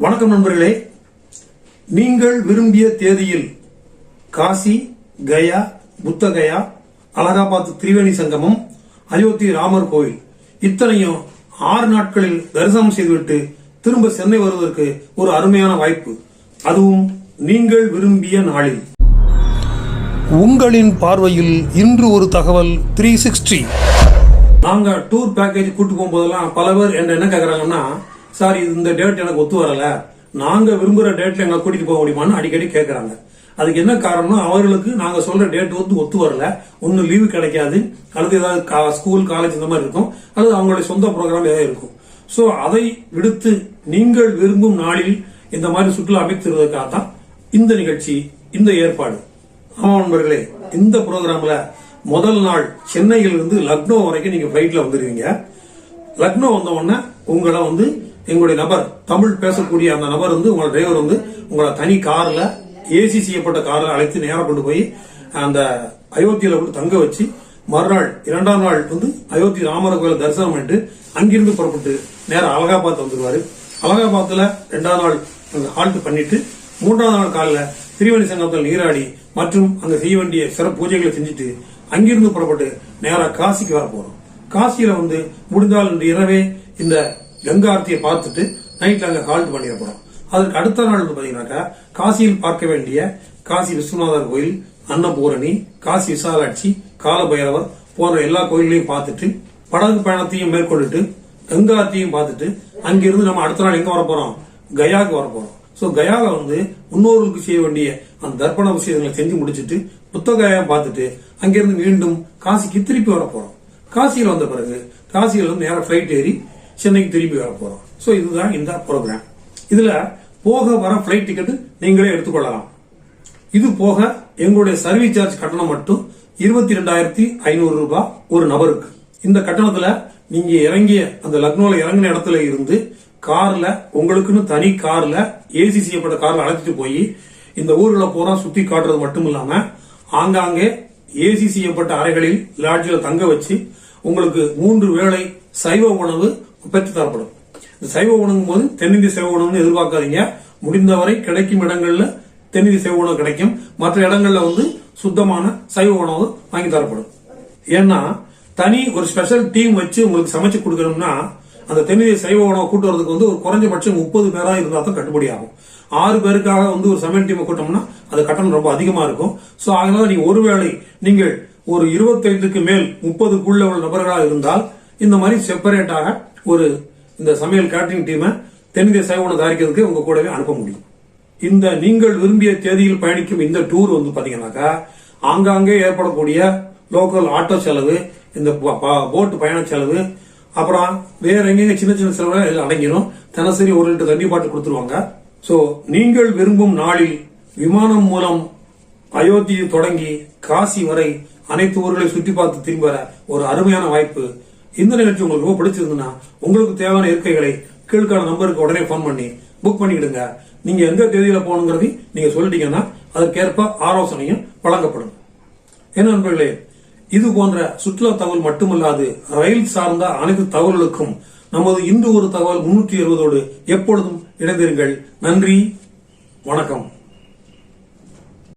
வணக்கம் நண்பர்களே. நீங்கள் விரும்பிய தேதியில் காசி கயா புத்தகயா அலகாபாத் திரிவேணி சங்கமம் அயோத்தி ராமர் கோவில் இத்தனையும் ஆறு நாட்களில் தரிசனம் செய்துவிட்டு திரும்ப சென்னை வருவதற்கு ஒரு அருமையான வாய்ப்பு. அதுவும் நீங்கள் விரும்பிய நாளில். உங்களின் பார்வையில் இன்று ஒரு தகவல் த்ரீ சிக்ஸ்டி நாங்க டூர் பேக்கேஜ் கூட்டு போகும்போதெல்லாம் பல பேர் என்ன என்ன கேக்குறாங்கன்னா சார் இது இந்த டேட் எனக்கு ஒத்து வரல. நாங்க விரும்புற டேட்ல எங்களை கூட்டிட்டு போக முடியுமான்னு அடிக்கடி கேட்கறாங்க அதுக்கு என்ன காரணம்னா அவர்களுக்கு நாங்க சொல்ற டேட் வந்து ஒத்து வரல. ஒன்னும் லீவு கிடைக்காது. அல்லது ஏதாவது கா- ஸ்கூல் காலேஜ் இந்த மாதிரி இருக்கும். அல்லது அவங்களுடைய சொந்த ப்ரோக்ராம் ஏதாவது இருக்கும். ஸோ அதை விடுத்து நீங்கள் விரும்பும் நாளில் இந்த மாதிரி சுற்றுலா அமைத்திருவதற்காக தான் இந்த நிகழ்ச்சி இந்த ஏற்பாடு. ஆமா நண்பர்களே இந்த ப்ரோக்ராம்ல முதல் நாள் சென்னையில் இருந்து லக்னோ வரைக்கும் நீங்க ஃபிளைட்ல வந்துருவீங்க. லக்னோ வந்த உடனே உங்களை வந்து எங்களுடைய நபர் தமிழ் பேசக்கூடிய அந்த நபர் வந்து உங்களோட டிரைவர் வந்து உங்களை தனி காரில் ஏசி செய்யப்பட்ட காரில் அழைத்து நேரா கொண்டு போய் அந்த அயோத்தியில கொண்டு தங்க வச்சு மறுநாள் இரண்டாம் நாள் வந்து அயோத்தி ராமர் கோயில் தரிசனம் பண்ணிட்டு அங்கிருந்து புறப்பட்டு நேரம் அலகாபாத் வந்துருவாரு. அலகாபாத்தில் ரெண்டாம் நாள் ஹால்ட் பண்ணிட்டு மூன்றாவது நாள் காலில் திரிவேணி சங்கத்தில் நீராடி மற்றும் அங்கே செய்ய வேண்டிய சிறப்பு பூஜைகளை செஞ்சுட்டு அங்கிருந்து புறப்பட்டு நேராக காசிக்கு வர போகிறோம் காசியில் வந்து முடிந்தால் இன்று இரவே இந்த கங்கா ஆர்த்தியை பார்த்துட்டு நைட்ல அங்க ஹால்ட் பண்ணிட போறோம். அதுக்கு அடுத்த நாள் வந்து பாத்தீங்கன்னாக்கா காசியில் பார்க்க வேண்டிய காசி விஸ்வநாதர் கோயில் அன்னபூரணி காசி விசாலாட்சி காலபைரவர் போன்ற எல்லா கோயில்களையும் பார்த்துட்டு படகு பயணத்தையும் மேற்கொண்டுட்டு கங்கா ஆர்த்தியும் பார்த்துட்டு அங்கிருந்து நம்ம அடுத்த நாள் எங்க வர போறோம் கயாவுக்கு வர போறோம் சோ கயால வந்து முன்னோர்களுக்கு செய்ய வேண்டிய அந்த தர்ப்பண விஷயங்களை செஞ்சு முடிச்சிட்டு புத்தகையா பார்த்துட்டு அங்கிருந்து மீண்டும் காசிக்கு திருப்பி வர போறோம் வந்த பிறகு காசியில வந்து நேரம் பிளைட் ஏறி சென்னைக்கு திருப்பி வர போறோம். ஸோ இதுதான் இந்த ப்ரோக்ராம் இதுல போக வர பிளைட் டிக்கெட் நீங்களே எடுத்துக்கொள்ளலாம். இது போக எங்களுடைய சர்வீஸ் சார்ஜ் கட்டணம் மட்டும் இருபத்தி ரெண்டாயிரத்தி ஐநூறு ரூபாய் ஒரு நபருக்கு. இந்த கட்டணத்துல நீங்க இறங்கிய அந்த லக்னோல இறங்கின இடத்துல இருந்து கார்ல உங்களுக்குன்னு தனி கார்ல ஏசி செய்யப்பட்ட கார்ல அழைச்சிட்டு போய் இந்த ஊர்களை பூரா சுத்தி காட்டுறது மட்டும் இல்லாம ஆங்காங்கே ஏசி செய்யப்பட்ட அறைகளில் லாட்ஜில் தங்க வச்சு உங்களுக்கு மூன்று வேளை சைவ உணவு பெற்று தரப்படும் இந்த சைவ உணங்கும் போது தென்னிந்திய சைவ உணவுன்னு எதிர்பார்க்காதீங்க. முடிந்தவரை கிடைக்கும் இடங்கள்ல தென்னிந்திய சைவ உணவு கிடைக்கும். மற்ற இடங்கள்ல வந்து சுத்தமான சைவ உணவு வாங்கி தரப்படும். ஏன்னா தனி ஒரு ஸ்பெஷல் டீம் வச்சு உங்களுக்கு சமைச்சு கொடுக்கணும்னா அந்த தென்னிந்திய சைவ உணவை கூட்டு வரதுக்கு வந்து ஒரு குறைஞ்சபட்சம் முப்பது பேரா இருந்தால் தான் கட்டுப்படி ஆகும். ஆறு பேருக்காக வந்து ஒரு சமையல் டீமை கூட்டோம்னா அது கட்டணம் ரொம்ப அதிகமா இருக்கும். ஸோ அதனால நீங்க ஒருவேளை நீங்கள் ஒரு இருபத்தைந்துக்கு மேல் முப்பதுக்குள்ள உள்ள நபர்களாக இருந்தால் இந்த மாதிரி செப்பரேட்டாக ஒரு இந்த சமையல் கேட்டரிங் டீமை தென்னிந்திய சைவ தயாரிக்கிறதுக்கு உங்க கூடவே அனுப்ப முடியும். இந்த நீங்கள் விரும்பிய தேதியில் பயணிக்கும் இந்த டூர் வந்து பாத்தீங்கன்னாக்கா ஆங்காங்கே ஏற்படக்கூடிய லோக்கல் ஆட்டோ செலவு இந்த போட்டு பயண செலவு அப்புறம் வேற எங்கெங்க சின்ன சின்ன செலவு இதில் அடங்கிடும் தினசரி ஒரு லிட்டர் தண்ணி பாட்டு கொடுத்துருவாங்க. ஸோ நீங்கள் விரும்பும் நாளில் விமானம் மூலம் அயோத்தியை தொடங்கி காசி வரை அனைத்து ஊர்களையும் சுற்றி பார்த்து திரும்பி வர ஒரு அருமையான வாய்ப்பு இந்த நிகழ்ச்சி உங்களுக்கு ரொம்ப பிடிச்சிருந்ததுன்னா உங்களுக்கு தேவையான இருக்கைகளை கீழ்கால நம்பருக்கு உடனே ஃபோன் பண்ணி புக் பண்ணிக்கிடுங்க. நீங்க எந்த தேதியில போகணுங்கிறதையும் நீங்க சொல்லிட்டீங்கன்னா அதற்கேற்ப ஆலோசனையும் வழங்கப்படும். என்ன நண்பர்களே இது போன்ற சுற்றுலா தகவல் மட்டுமல்லாது ரயில் சார்ந்த அனைத்து தகவல்களுக்கும் நமது இன்று ஒரு தகவல் முன்னூற்றி எழுபதோடு எப்பொழுதும் இணைந்திருங்கள். நன்றி வணக்கம்.